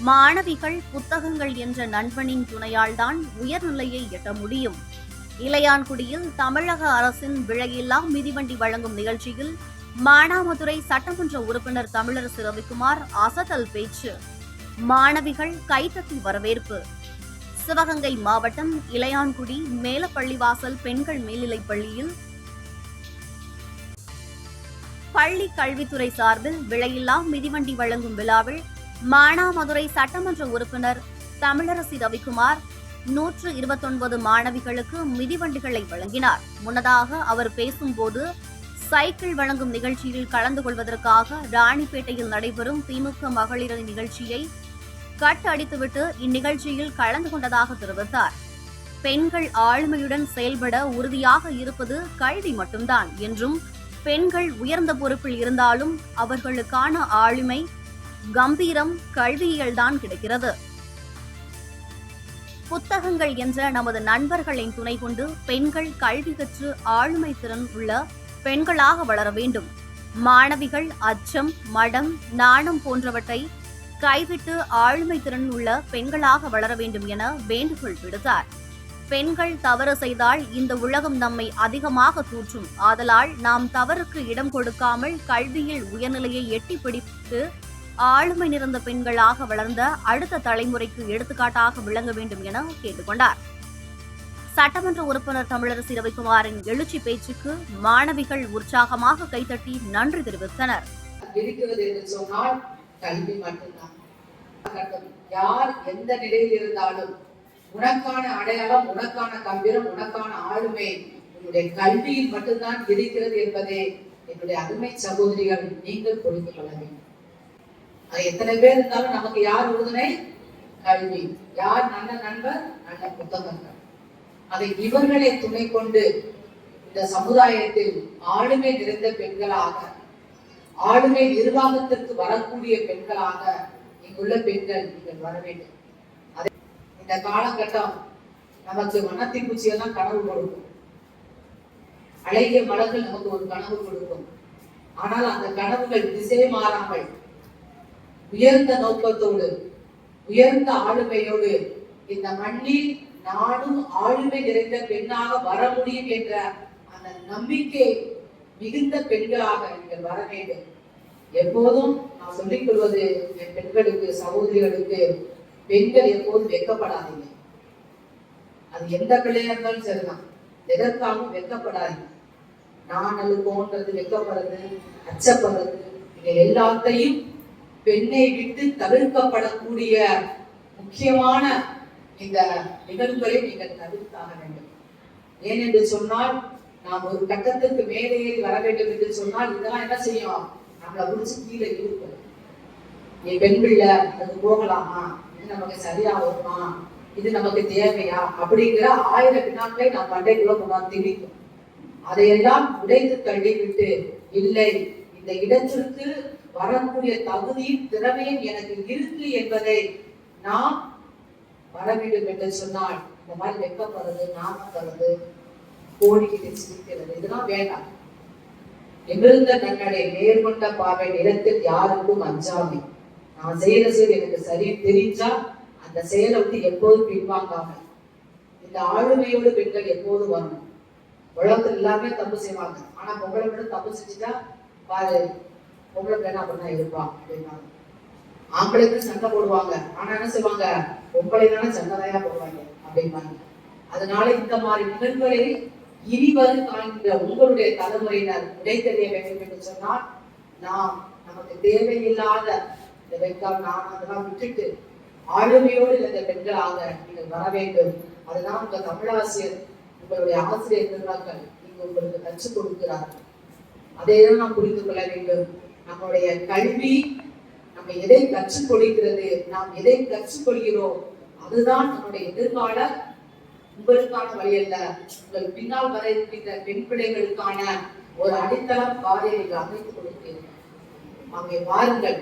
மாணவிகள் புத்தகங்கள் என்ற நண்பனின் துணையால்தான் உயர்நிலையை எட்ட முடியும். இளையான்குடியில் தமிழக அரசின் விலையில்லா மிதிவண்டி வழங்கும் நிகழ்ச்சியில் மானாமதுரை சட்டமன்ற உறுப்பினர் தமிழரசு ரவிக்குமார் அசத்தல் பேச்சு. மாணவிகள் கைத்தட்டி வரவேற்பு. சிவகங்கை மாவட்டம் இளையான்குடி மேலப்பள்ளிவாசல் பெண்கள் மேல்நிலைப் பள்ளியில் பள்ளி கல்வித்துறை சார்பில் விலையில்லா மிதிவண்டி வழங்கும் விழாவில் மானாமதுரை சட்டமன்ற உறுப்பினர் தமிழரசி ரவிக்குமார் நூற்று இருபத்தொன்பது மாணவிகளுக்கு மிதிவண்டிகளை வழங்கினார். முன்னதாக அவர் பேசும்போது சைக்கிள் வழங்கும் நிகழ்ச்சியில் கலந்து கொள்வதற்காக ராணிப்பேட்டையில் நடைபெறும் திமுக மகளிர் நிகழ்ச்சியை கட் அடித்துவிட்டு இந்நிகழ்ச்சியில் கலந்து கொண்டதாக தெரிவித்தார். பெண்கள் ஆளுமையுடன் செயல்பட உறுதியாக இருப்பது கல்வி மட்டும்தான் என்றும் பெண்கள் உயர்ந்த பொறுப்பில் இருந்தாலும் அவர்களுக்கான ஆளுமை கம்பீரம் கல்வியியல்தான் கிடைக்கிறது. புத்தகங்கள் என்ற நமது நண்பர்களின் துணை கொண்டு பெண்கள் கல்வி கற்று ஆளுமை திறன் உள்ள பெண்களாக வளர வேண்டும். மாணவிகள் அச்சம் மடம் நாணம் போன்றவற்றை கைவிட்டு ஆளுமை திறன் உள்ள பெண்களாக வளர வேண்டும் என வேண்டுகோள் விடுத்தார். பெண்கள் தவறு செய்தால் இந்த உலகம் நம்மை அதிகமாக தூற்றும். ஆதலால் நாம் தவறுக்கு இடம் கொடுக்காமல் கல்வியில் உயர்நிலையை எட்டி பிடித்து ஆளுமை நிறைந்த பெண்களாக வளர்ந்த அடுத்த தலைமுறைக்கு எடுத்துக்காட்டாக விளங்க வேண்டும் என கேட்டுக்கொண்டார். சட்டமன்ற உறுப்பினர் தமிழரசி ரவிக்குமாரின் எழுச்சி பேச்சுக்கு மாணவிகள் உற்சாகமாக கைத்தட்டி நன்றி தெரிவித்தனர். யார் எந்த நிலையில் இருந்தாலும் உனக்கான அடையாளம் உனக்கான கம்பீரம் உனக்கான ஆளுமை உன்னுடைய கல்வியில் மட்டும்தான் இருக்கிறது என்பதை என்னுடைய அருமை சகோதரிகள் நீங்கள் புரிந்து கொள்ள வேண்டும். எத்தனை பேர் இருந்தாலும் நமக்கு யார் உறுதுணை? கல்வி. யார் நல்ல நண்பர்? நல்ல புத்தகங்கள். அதை இவர்களை துணை கொண்டு இந்த சமுதாயத்தில் ஆளுமை நிறைந்த பெண்களாக ஆளுமை நிர்வாகத்திற்கு வரக்கூடிய பெண்களாக இங்குள்ள பெண்கள் நீங்கள் வர வேண்டும். அதே இந்த காலகட்டம் நமக்கு வண்ணத்தின் பூச்சியெல்லாம் கனவு கொடுக்கும். அழகிய மலர்கள் நமக்கு ஒரு கனவு கொடுக்கும். ஆனால் அந்த கனவுகள் திசை மாறாமல் உயர்ந்த நோக்கத்தோடு உயர்ந்த ஆளுமையோடு இந்த மண்ணில் நானும் ஆளுமை நிறைந்த பெண்ணாக வர முடியும் என்ற அந்த நம்பிக்கை மிகுந்த பெண்களாக நீங்கள் வர வேண்டும். எப்போதும் நான் சொல்லிக் கொள்வது என் பெண்களுக்கு சகோதரிகளுக்கு பெண்கள் எப்போதும் வெக்கப்படாதீங்க அது எந்த பிள்ளையா இருந்தாலும் சரிதான். எதற்காகவும் வெக்கப்படாதீங்க நான் போன்றது வெட்கப்படுது அச்சப்படுறது இது எல்லாத்தையும் பெண்ணை விட்டு தவிர்க்கப்படக்கூடிய முக்கியமான இந்த நிகழ்வுகளை நீங்கள் தவிர்த்தாக வேண்டும். ஏனென்று சொன்னால் நாம் ஒரு கட்டத்துக்கு மேலே வர வேண்டும் என்று சொன்னால் இதெல்லாம் என்ன செய்யும்? நம்மளை பிடிச்சி கீழே இருப்பது என் பெண் பிள்ளை அது போகலாமா? இது நமக்கு சரியா வருமா? இது நமக்கு தேவையா? அப்படிங்கிற ஆயிரம் வினாக்களை நாம் மண்டைக்குள்ள கொண்டாந்து திணிக்கும் அதையெல்லாம் உடைத்து தள்ளிவிட்டு இல்லை இந்த இடத்திற்கு வரக்கூடிய தகுதியும் திறமையும் எனக்கு இருக்கு என்பதை நாம் வர வேண்டும் என்று சொன்னால் இந்த மாதிரி வெக்கப்படுறது நாமப்படுறது கோடிக்கிட்டு சிரிக்கிறது இதெல்லாம் வேண்டாம். எமிர்ந்த நன்னடை நேர்கொண்ட பார்வை நிலத்தில் யாருக்கும் அஞ்சாமை. நான் செய்யற செயல் எனக்கு சரி தெரிஞ்சா அந்த செயலை வந்து எப்போதும் பின்வாங்காம இந்த ஆளுமையோடு பெண்கள் எப்போதும் வரணும். உலகத்தில் எல்லாருமே தப்பு செய்வாங்க. ஆனா பொங்கலை மட்டும் தப்பு செஞ்சுட்டா பாரு பொம்பளை பிள்ளை அப்படின்னா இருப்பா அப்படின்னாங்க ஆம்பளைக்கு சண்டை போடுவாங்க. ஆனா என்ன செய்வாங்க? பொம்பளை தானே சண்டையா போடுவாங்க அப்படிம்பாங்க. அதனால இந்த மாதிரி நிகழ்வுகளை இனிவரும் காண்கிற உங்களுடைய தலைமுறையினர் விடை வேண்டும் என்று சொன்னால் நாம் நமக்கு தேவையில்லாத இந்த வெட்கம் நான் அதெல்லாம் விட்டுட்டு ஆளுமையோடு இந்த பெண்களாக நீங்கள் வர வேண்டும். அதுதான் உங்க தமிழாசிரியர் உங்களுடைய ஆசிரியர் நிர்வாகங்கள் நீங்கள் உங்களுக்கு கற்றுக் கொடுக்கிறார்கள். அதையெல்லாம் நாம் புரிந்து கொள்ள வேண்டும். நம்முடைய கல்வி நம்ம எதை கற்றுக் கொடுக்கிறது நாம் எதை கற்றுக்கொள்கிறோம் அதுதான் நம்முடைய எதிர்கால. உங்களுக்கான வழி அல்ல உங்கள் பின்னால் வர இருக்கின்ற பெண் பிள்ளைகளுக்கான ஒரு அடித்தளம் பாதையை அமைத்துக் கொடுக்கிறீர்கள் அங்கே வாருங்கள்.